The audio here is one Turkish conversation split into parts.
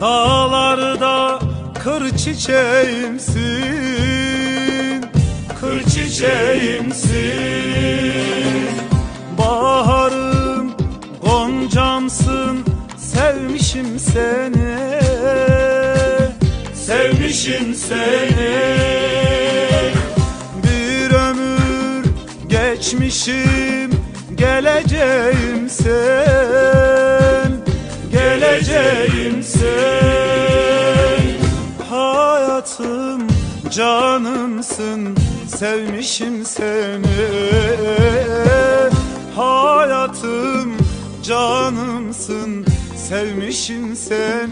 Dağlarda kır çiçeğimsin Kır çiçeğimsin. Baharım goncamsın Sevmişim seni. Sevmişim seni. Bir ömür geçmişim Geleceğim sen Geleceğim sen. Hayatım canımsın Sevmişim seni. Hayatım canımsın Sevmişim seni.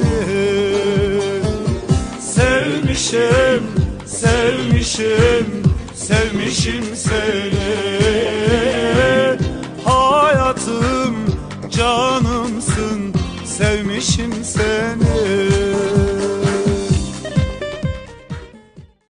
Sevmişim, sevmişim, sevmişim seni sevmişim seni.